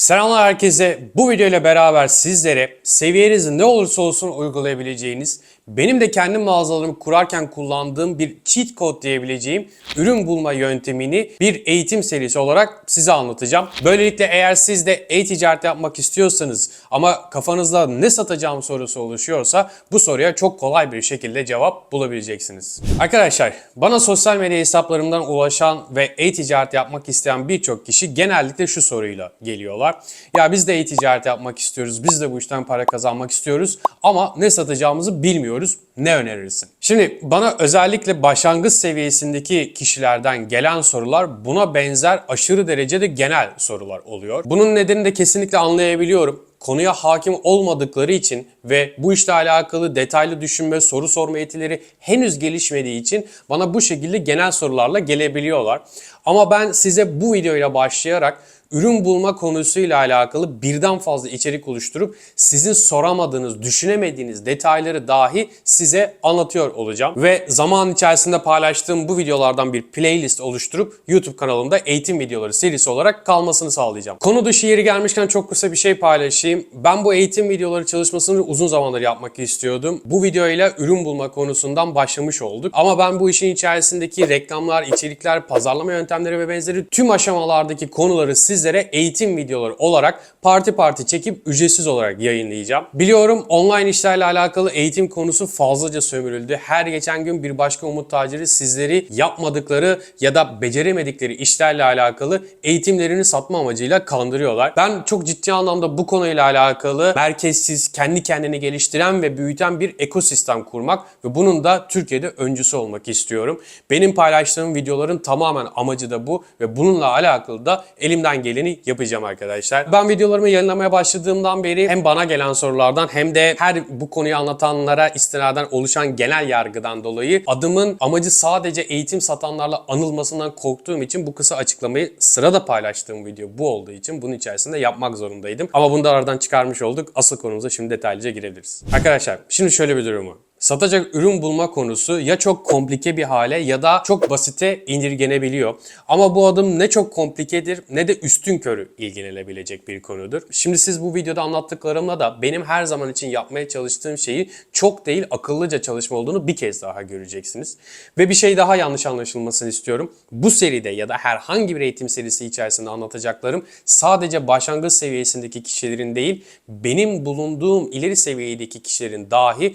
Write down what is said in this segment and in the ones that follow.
Selamlar herkese. Bu video ile beraber sizlere seviyeniz ne olursa olsun uygulayabileceğiniz, benim de kendi mağazalarımı kurarken kullandığım bir cheat code diyebileceğim ürün bulma yöntemini bir eğitim serisi olarak size anlatacağım. Böylelikle eğer siz de e-ticaret yapmak istiyorsanız ama kafanızda ne satacağım sorusu oluşuyorsa bu soruya çok kolay bir şekilde cevap bulabileceksiniz. Arkadaşlar bana sosyal medya hesaplarımdan ulaşan ve e-ticaret yapmak isteyen birçok kişi genellikle şu soruyla geliyorlar. Ya biz de e-ticaret yapmak istiyoruz, biz de bu işten para kazanmak istiyoruz ama ne satacağımızı bilmiyoruz. Ne önerirsin? Şimdi bana özellikle başlangıç seviyesindeki kişilerden gelen sorular buna benzer aşırı derecede genel sorular oluyor. Bunun nedenini de kesinlikle anlayabiliyorum konuya hakim olmadıkları için ve bu işle alakalı detaylı düşünme, soru sorma yetileri henüz gelişmediği için bana bu şekilde genel sorularla gelebiliyorlar. Ama ben size bu videoyla başlayarak ürün bulma konusuyla alakalı birden fazla içerik oluşturup sizin soramadığınız, düşünemediğiniz detayları dahi size anlatıyor olacağım. Ve zaman içerisinde paylaştığım bu videolardan bir playlist oluşturup YouTube kanalımda eğitim videoları serisi olarak kalmasını sağlayacağım. Konu dışı yeri gelmişken çok kısa bir şey paylaşayım. Ben bu eğitim videoları çalışmasını uzun zamandır yapmak istiyordum. Bu videoyla ürün bulma konusundan başlamış olduk. Ama ben bu işin içerisindeki reklamlar, içerikler, pazarlama yöntemleri ve benzeri tüm aşamalardaki konuları sizlere eğitim videoları olarak parti parti çekip ücretsiz olarak yayınlayacağım. Biliyorum online işlerle alakalı eğitim konusu fazlaca sömürüldü. Her geçen gün bir başka umut taciri sizleri yapmadıkları ya da beceremedikleri işlerle alakalı eğitimlerini satma amacıyla kandırıyorlar. Ben çok ciddi anlamda bu konuyla alakalı merkezsiz, kendi kendini geliştiren ve büyüten bir ekosistem kurmak ve bunun da Türkiye'de öncüsü olmak istiyorum. Benim paylaştığım videoların tamamen amacı da bu ve bununla alakalı da elimden geleni yapacağım arkadaşlar. Ben videolarımı yayınlamaya başladığımdan beri hem bana gelen sorulardan hem de her bu konuyu anlatanlara istinaden oluşan genel yargıdan dolayı adımın amacı sadece eğitim satanlarla anılmasından korktuğum için bu kısa açıklamayı sırada paylaştığım video bu olduğu için bunun içerisinde yapmak zorundaydım. Ama bunu da aradan çıkarmış olduk. Asıl konumuza şimdi detaylıca girebiliriz. Arkadaşlar şimdi şöyle bir durum var. Satacak ürün bulma konusu ya çok komplike bir hale ya da çok basite indirgenebiliyor. Ama bu adım ne çok komplikedir ne de üstün körü ilgilenebilecek bir konudur. Şimdi siz bu videoda anlattıklarımla da benim her zaman için yapmaya çalıştığım şeyi çok değil akıllıca çalışma olduğunu bir kez daha göreceksiniz. Ve bir şey daha yanlış anlaşılmasını istiyorum. Bu seride ya da herhangi bir eğitim serisi içerisinde anlatacaklarım sadece başlangıç seviyesindeki kişilerin değil benim bulunduğum ileri seviyedeki kişilerin dahi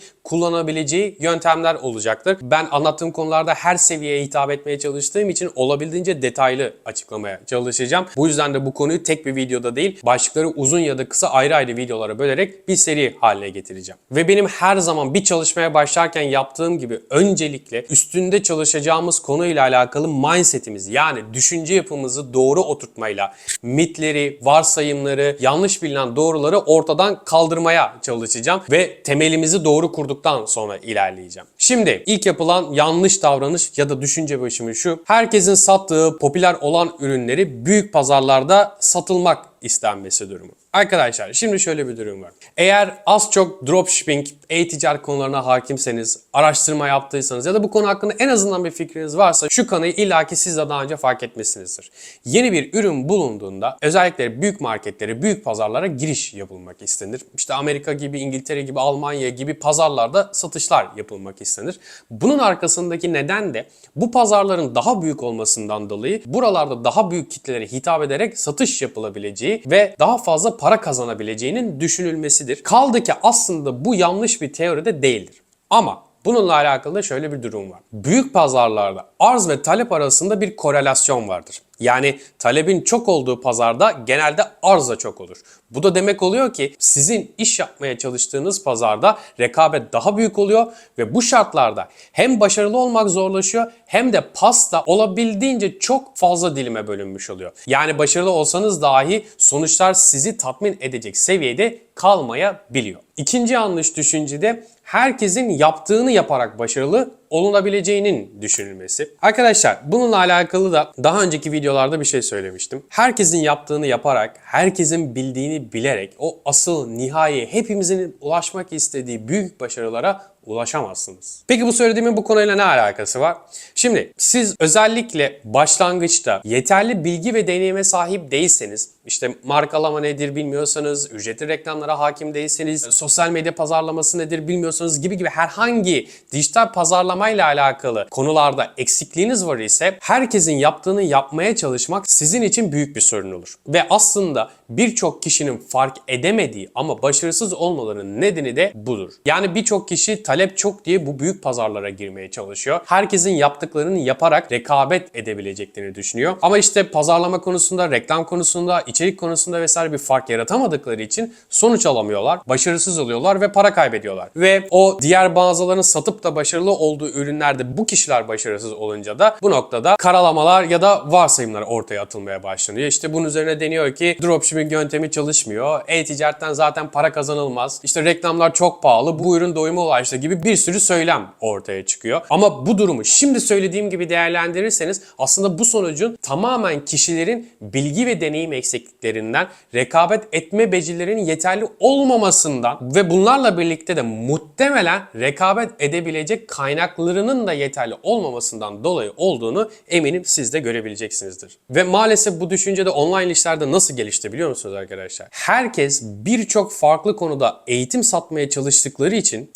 kullanabileceği yöntemler olacaktır. Ben anlattığım konularda her seviyeye hitap etmeye çalıştığım için olabildiğince detaylı açıklamaya çalışacağım. Bu yüzden de bu konuyu tek bir videoda değil, başlıkları uzun ya da kısa ayrı ayrı videolara bölerek bir seri haline getireceğim. Ve benim her zaman bir çalışmaya başlarken yaptığım gibi öncelikle üstünde çalışacağımız konuyla alakalı mindsetimiz yani düşünce yapımızı doğru oturtmayla mitleri, varsayımları, yanlış bilinen doğruları ortadan kaldırmaya çalışacağım ve temelimizi doğru kurduktan sonra ilerleyeceğim. Şimdi ilk yapılan yanlış davranış ya da düşünce biçimi şu. Herkesin sattığı popüler olan ürünleri büyük pazarlarda satılmak istenmesi durumu. Arkadaşlar şimdi şöyle bir durum var. Eğer az çok dropshipping, e-ticaret konularına hakimseniz, araştırma yaptıysanız ya da bu konu hakkında en azından bir fikriniz varsa şu kanıyı illaki siz de daha önce fark etmişsinizdir. Yeni bir ürün bulunduğunda özellikle büyük marketlere, büyük pazarlara giriş yapılmak istenir. İşte Amerika gibi, İngiltere gibi, Almanya gibi pazarlarda satışlar yapılmak istenir. Bunun arkasındaki neden de bu pazarların daha büyük olmasından dolayı buralarda daha büyük kitlelere hitap ederek satış yapılabileceği ve daha fazla para kazanabileceğinin düşünülmesidir. Kaldı ki aslında bu yanlış bir teori de değildir. Ama bununla alakalı da şöyle bir durum var. Büyük pazarlarda arz ve talep arasında bir korelasyon vardır. Yani talebin çok olduğu pazarda genelde arz da çok olur. Bu da demek oluyor ki sizin iş yapmaya çalıştığınız pazarda rekabet daha büyük oluyor ve bu şartlarda hem başarılı olmak zorlaşıyor hem de pasta olabildiğince çok fazla dilime bölünmüş oluyor. Yani başarılı olsanız dahi sonuçlar sizi tatmin edecek seviyede kalmayabiliyor. İkinci yanlış düşünce de herkesin yaptığını yaparak başarılı olunabileceğinin düşünülmesi. Arkadaşlar bununla alakalı da daha önceki videolarda bir şey söylemiştim. Herkesin yaptığını yaparak, herkesin bildiğini bilerek o asıl nihai hepimizin ulaşmak istediği büyük başarılara ulaşamazsınız. Peki bu söylediğimin bu konuyla ne alakası var? Şimdi siz özellikle başlangıçta yeterli bilgi ve deneyime sahip değilseniz, işte markalama nedir bilmiyorsanız, ücretli reklamlara hakim değilseniz, sosyal medya pazarlaması nedir bilmiyorsanız gibi gibi herhangi dijital pazarlamayla alakalı konularda eksikliğiniz var ise herkesin yaptığını yapmaya çalışmak sizin için büyük bir sorun olur. Ve aslında birçok kişinin fark edemediği ama başarısız olmalarının nedeni de budur. Yani birçok kişi çok diye bu büyük pazarlara girmeye çalışıyor. Herkesin yaptıklarını yaparak rekabet edebileceklerini düşünüyor. Ama işte pazarlama konusunda, reklam konusunda, içerik konusunda vesaire bir fark yaratamadıkları için sonuç alamıyorlar, başarısız oluyorlar ve para kaybediyorlar. Ve o diğer mağazaların satıp da başarılı olduğu ürünlerde bu kişiler başarısız olunca da bu noktada karalamalar ya da varsayımlar ortaya atılmaya başlanıyor. İşte bunun üzerine deniyor ki dropshipping yöntemi çalışmıyor. E-ticaretten zaten para kazanılmaz. İşte reklamlar çok pahalı. Bu ürün doyuma ulaştı gibi bir sürü söylem ortaya çıkıyor. Ama bu durumu şimdi söylediğim gibi değerlendirirseniz aslında bu sonucun tamamen kişilerin bilgi ve deneyim eksikliklerinden, rekabet etme becerilerinin yeterli olmamasından ve bunlarla birlikte de muhtemelen rekabet edebilecek kaynaklarının da yeterli olmamasından dolayı olduğunu eminim siz de görebileceksinizdir. Ve maalesef bu düşünce de online işlerde nasıl gelişti biliyor musunuz arkadaşlar? Herkes birçok farklı konuda eğitim satmaya çalıştıkları için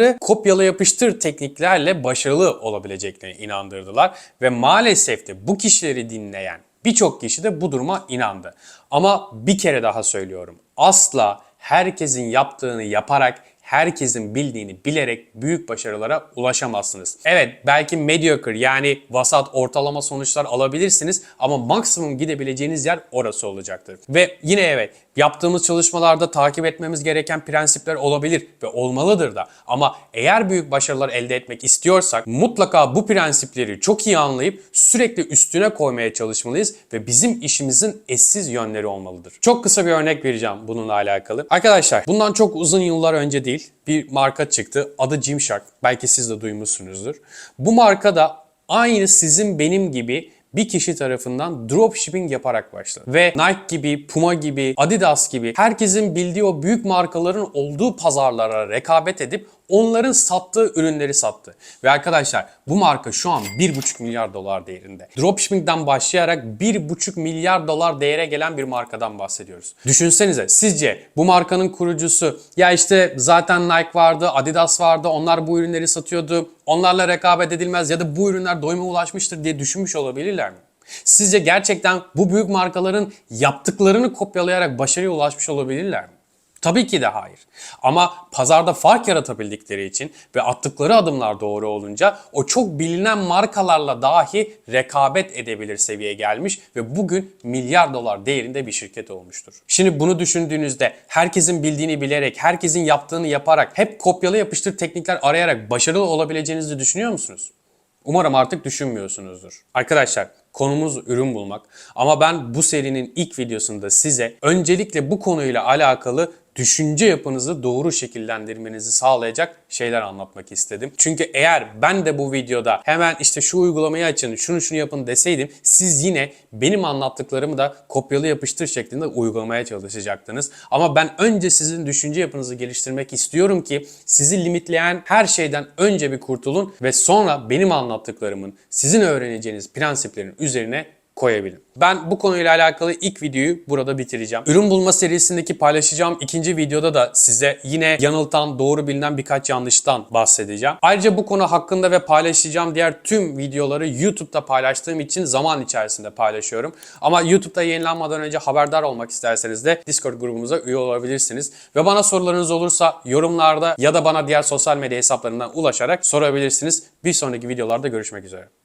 insanları kopyala yapıştır tekniklerle başarılı olabileceklerine inandırdılar ve maalesef de bu kişileri dinleyen birçok kişi de bu duruma inandı. Ama bir kere daha söylüyorum. Asla herkesin yaptığını yaparak herkesin bildiğini bilerek büyük başarılara ulaşamazsınız. Evet belki mediocre yani vasat ortalama sonuçlar alabilirsiniz ama maksimum gidebileceğiniz yer orası olacaktır. Ve yine evet yaptığımız çalışmalarda takip etmemiz gereken prensipler olabilir ve olmalıdır da. Ama eğer büyük başarılar elde etmek istiyorsak mutlaka bu prensipleri çok iyi anlayıp sürekli üstüne koymaya çalışmalıyız ve bizim işimizin eşsiz yönleri olmalıdır. Çok kısa bir örnek vereceğim bununla alakalı. Arkadaşlar bundan çok uzun yıllar önce değil bir marka çıktı. Adı Gymshark. Belki siz de duymuşsunuzdur. Bu marka da aynı sizin benim gibi bir kişi tarafından dropshipping yaparak başladı. Ve Nike gibi, Puma gibi, Adidas gibi herkesin bildiği o büyük markaların olduğu pazarlara rekabet edip onların sattığı ürünleri sattı. Ve arkadaşlar bu marka şu an 1,5 milyar dolar değerinde. Dropshipping'den başlayarak 1,5 milyar dolar değere gelen bir markadan bahsediyoruz. Düşünsenize sizce bu markanın kurucusu ya işte zaten Nike vardı, Adidas vardı, onlar bu ürünleri satıyordu, onlarla rekabet edilmez ya da bu ürünler doyuma ulaşmıştır diye düşünmüş olabilirler mi? Sizce gerçekten bu büyük markaların yaptıklarını kopyalayarak başarıya ulaşmış olabilirler mi? Tabii ki de hayır. Ama pazarda fark yaratabildikleri için ve attıkları adımlar doğru olunca o çok bilinen markalarla dahi rekabet edebilir seviyeye gelmiş ve bugün milyar dolar değerinde bir şirket olmuştur. Şimdi bunu düşündüğünüzde herkesin bildiğini bilerek, herkesin yaptığını yaparak, hep kopyalı yapıştır teknikler arayarak başarılı olabileceğinizi düşünüyor musunuz? Umarım artık düşünmüyorsunuzdur. Arkadaşlar konumuz ürün bulmak. Ama ben bu serinin ilk videosunda size öncelikle bu konuyla alakalı düşünce yapınızı doğru şekillendirmenizi sağlayacak şeyler anlatmak istedim. Çünkü eğer ben de bu videoda hemen işte şu uygulamayı açın, şunu şunu yapın deseydim siz yine benim anlattıklarımı da kopyalı yapıştır şeklinde uygulamaya çalışacaktınız. Ama ben önce sizin düşünce yapınızı geliştirmek istiyorum ki sizi limitleyen her şeyden önce bir kurtulun ve sonra benim anlattıklarımın sizin öğreneceğiniz prensiplerin üzerine koyabilin. Ben bu konuyla alakalı ilk videoyu burada bitireceğim. Ürün bulma serisindeki paylaşacağım ikinci videoda da size yine yanıltan, doğru bilinen birkaç yanlıştan bahsedeceğim. Ayrıca bu konu hakkında ve paylaşacağım diğer tüm videoları YouTube'da paylaştığım için zaman içerisinde paylaşıyorum. Ama YouTube'da yayınlanmadan önce haberdar olmak isterseniz de Discord grubumuza üye olabilirsiniz. Ve bana sorularınız olursa yorumlarda ya da bana diğer sosyal medya hesaplarından ulaşarak sorabilirsiniz. Bir sonraki videolarda görüşmek üzere.